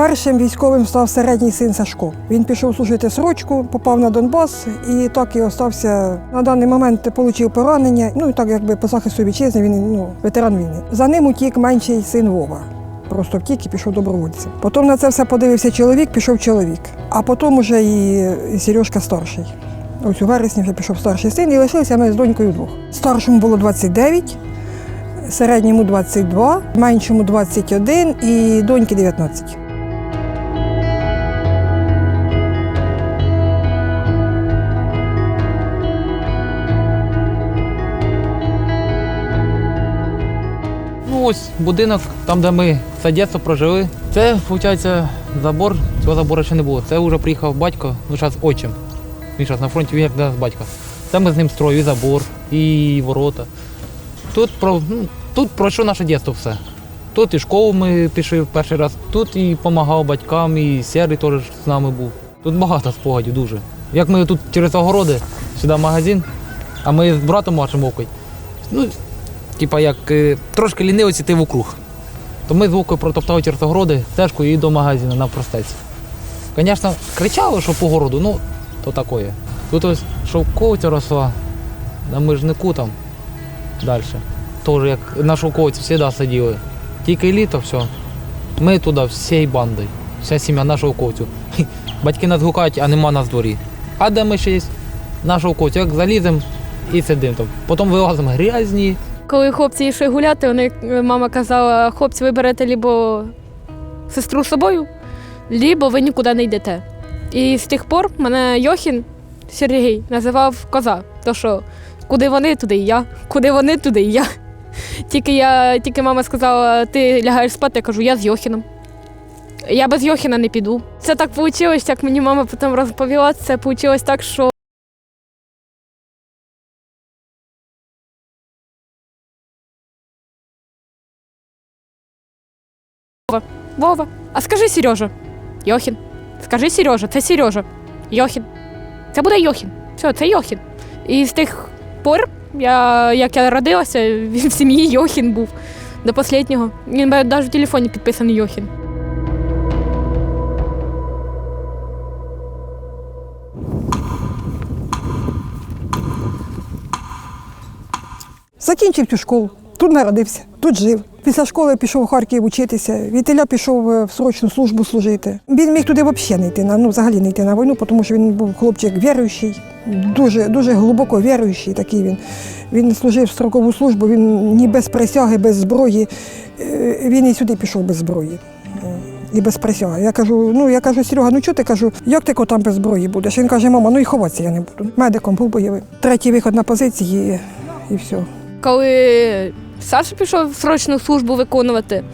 Першим військовим став середній син Сашко. Він пішов служити срочку, попав на Донбас і так і остався. На даний момент отримав поранення. Ну і так якби по захисту вітчизни він ну, ветеран війни. За ним утік менший син Вова. Просто втік і пішов добровольцем. Потім на це все подивився чоловік, пішов чоловік. А потім уже і, Сережка старший. Ось у вересні вже пішов старший син і лишилися ми з донькою двох. Старшому було 29, середньому 22, меншому 21 і доньки 19. Ось будинок, там, де ми все дитинство прожили. Це, виходить, забор, цього забору ще не було. Це вже приїхав батько, ну зараз отчим. Він зараз на фронті, він як до нас батько. Це ми з ним строїли і забор, і ворота. Тут про, ну, тут пройшло наше дитинство все. Тут і школу ми пішли перший раз, тут і допомагав батькам, і Сергій теж з нами був. Тут багато спогадів дуже. Як ми тут через огороди, сюди магазин, а ми з братом маршем вовкою. Ну, типа як е, трошки лінивець іти в округ. То ми з Вовкою протоптали через огороди, стежкою і до магазину на простець. Звісно, кричали, що по городу, ну, то таке. Тут ось шовковиця росла, на мижнику там далі. Теж як на шовковиці завжди сиділи. Тільки літо все. Ми туди всією бандою. Вся сім'я на шовковцю. Батьки нас гукають, а нема нас в дворі. А де ми ще є? На шовковцю, як заліземо і сидимо там. Потім вилазимо грязні, Коли хлопці йшли гуляти, вони, мама казала, хлопці, ви берете лібо сестру з собою, лібо ви нікуди не йдете. І з тих пор мене Йохін Сергій називав коза. То що куди вони, туди і я, куди вони, туди і я. Тільки я, тільки мама сказала, ти лягаєш спати, я кажу, я з Йохіном. Я без Йохіна не піду. Це так вийшло, як мені мама потім розповіла. Це вийшло так, що Вова, Вова, а скажи Сережа. Йохін. Скажи Сережа, це Сережа. Йохін. Це буде Йохін. Все, це Йохін. І з тих пор, я, як я родилася, він в сім'ї Йохін був до останнього. Він навіть в телефоні підписаний Йохін. Закінчив цю школу, тут народився, тут жив. Після школи пішов у Харків вчитися, Вітиля пішов е, в срочну службу служити. Він міг туди взагалі не йти, на, ну взагалі не йти на війну, тому що він був хлопчик віруючий, дуже, дуже глибоко віруючий такий він. Він служив в строкову службу, він ні без присяги, без зброї. Е, Він і сюди пішов без зброї. Е, І без присяги. Я кажу, ну я кажу, Серега, ну чого ти кажу, як ти там без зброї будеш? Він каже, мама, ну і ховатися я не буду. Медиком був бойовим. Третій виход на позиції і все. Коли Саша пішов срочну службу виконувати,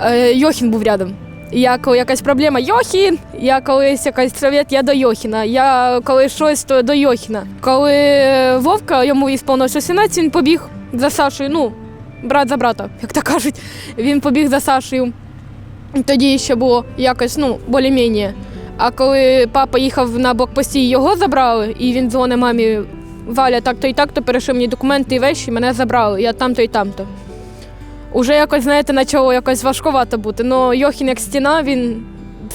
е, Йохін був рядом. Я коли якась проблема Йохін, я колись якась совет, я до Йохіна. Я коли щось, то до Йохіна. Коли е, Вовка йому ісполнилося 17, він побіг за Сашою. Ну, брат за брата, як то кажуть. Він побіг за Сашею. Тоді ще було якось, ну, більш-менш. А коли папа їхав на блокпості, його забрали, і він дзвонить мамі Валя, так-то і так-то перейшли мені документи і вещі, мене забрали. Я там-то і там-то. Уже якось, знаєте, почало якось важкувато бути. Ну, Йохін як стіна, він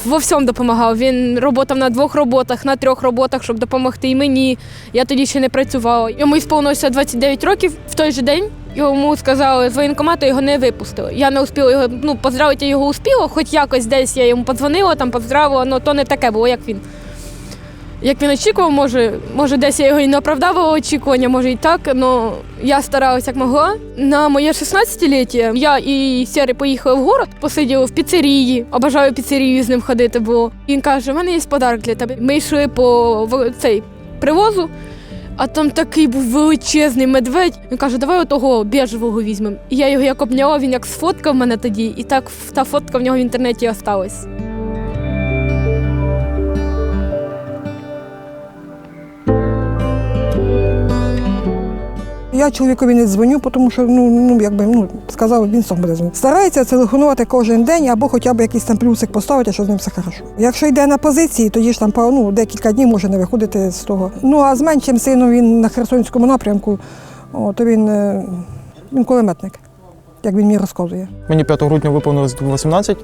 во всьому допомагав. Він роботав на двох роботах, на трьох роботах, щоб допомогти і мені. Я тоді ще не працювала. Йому сповнилося 29 років в той же день. Йому сказали з воєнкомату, його не випустили. Я не успіла його, ну, поздравити його успіла, хоч якось десь я йому подзвонила, там поздравила, але то не таке було, як він. Як він очікував, може, може, десь я його і не оправдавала очікування, може і так. але я старалася як могла. На моє 16-ліття я і Сєри поїхали в город, посиділи в піцерії. Обожаю піцерію з ним ходити, бо він каже: у мене є подарок для тебе. Ми йшли по цей привозу, а там такий був величезний медведь. Він каже, давай отого біжевого візьмемо. І я його як обняла, він як сфоткав мене тоді, і так та фотка в нього в інтернеті осталась. Я чоловікові не дзвоню, тому що ну, ну якби ну сказав, він сам буде дзвонити. Старається телефонувати кожен день або хоча б якийсь там плюсик поставити, що з ним все хорошо. Якщо йде на позиції, тоді ж там ну, декілька днів може не виходити з того. Ну а з меншим сином він на Херсонському напрямку, о, то він, е, він кулеметник. як він мені розказує. Мені 5 грудня виповнилось 18,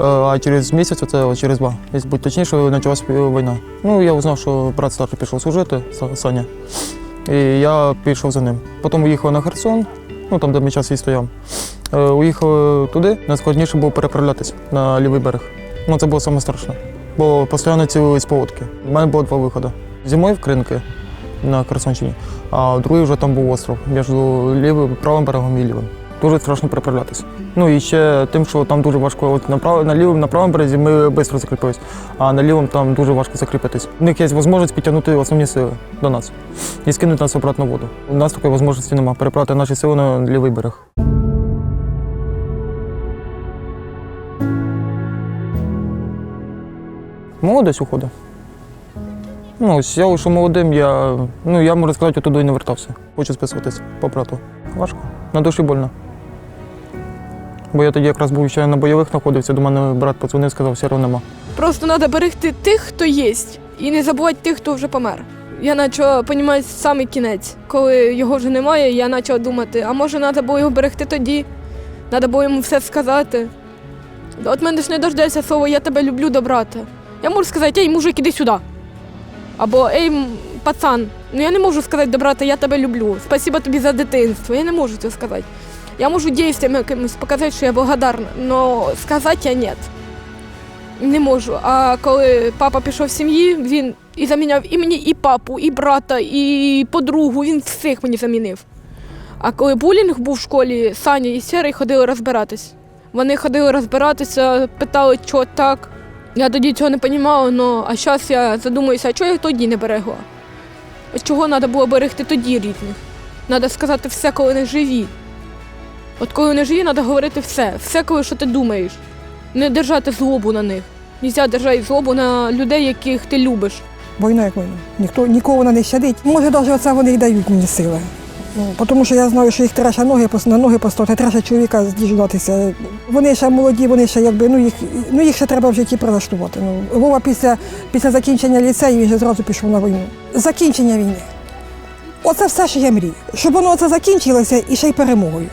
е, а через місяць, от через два, якщо бути точніше, почалась війна. Ну, я узнав, що брат старший пішов служити, Са- Саня, і я пішов за ним. Потім уїхав на Херсон, ну там, де ми час і стояв. Е, Уїхав туди, найскладніше було переправлятися на лівий берег. Ну, це було саме страшне, бо постійно цілились поводки. У мене було два виходи. Зимою в Кринки на Херсонщині, а другий вже там був остров між лівим, правим берегом і лівим. Дуже страшно переправлятися. Ну і ще тим, що там дуже важко. От на, на лівому, на правому березі ми швидко закріпились, а на лівому там дуже важко закріпитись. У них є можливість підтягнути основні сили до нас і скинути нас обратно в воду. У нас такої можливості немає переправити наші сили на лівий берег. Молодець уходить. Ну, ось я лише молодим, я, ну, я можу сказати, туди і не вертався. Хочу списуватись по брату. Важко, на душі больно. Бо я тоді якраз був ще на бойових знаходився, до мене брат подзвонив, сказав, сірого нема. Просто треба берегти тих, хто є, і не забувати тих, хто вже помер. Я почала розуміти самий кінець, коли його вже немає, я почала думати, а може треба було його берегти тоді, треба було йому все сказати. От мене ж не дождеться слово Я тебе люблю до брата. Я можу сказати, ей, мужик, іди сюди. Або ей, пацан, ну я не можу сказати до брата, я тебе люблю. Спасибо тобі за дитинство. Я не можу це сказати. Я можу дійствами якимось показати, що я благодарна, але сказати я ні. Не можу. А коли папа пішов з сім'ї, він і заміняв і мені, і папу, і брата, і подругу, він всіх мені замінив. А коли булінг був в школі, Саня і Сірий ходили розбиратись. Вони ходили розбиратися, питали, що так. Я тоді цього не розуміла, але а зараз я задумуюся, а чого я тоді не берегла? Чого треба було берегти тоді рідних? Треба сказати все, коли вони живі. От коли вони живі, треба говорити все, все, коли що ти думаєш не держати злобу на них. Нельзя держати злобу на людей, яких ти любиш. Війна як війна. Ніхто нікого не щадить. Може, навіть оце вони й дають мені сили. Ну, тому що я знаю, що їх треба ноги на ноги поставити, треба чоловіка здіждатися. Вони ще молоді, вони ще якби ну їх ну їх ще треба в житті прилаштувати. Ну Вова після, після закінчення ліцею вже зразу пішов на війну. Закінчення війни. Оце все, що я мрію. Щоб воно це закінчилося і ще й перемогою.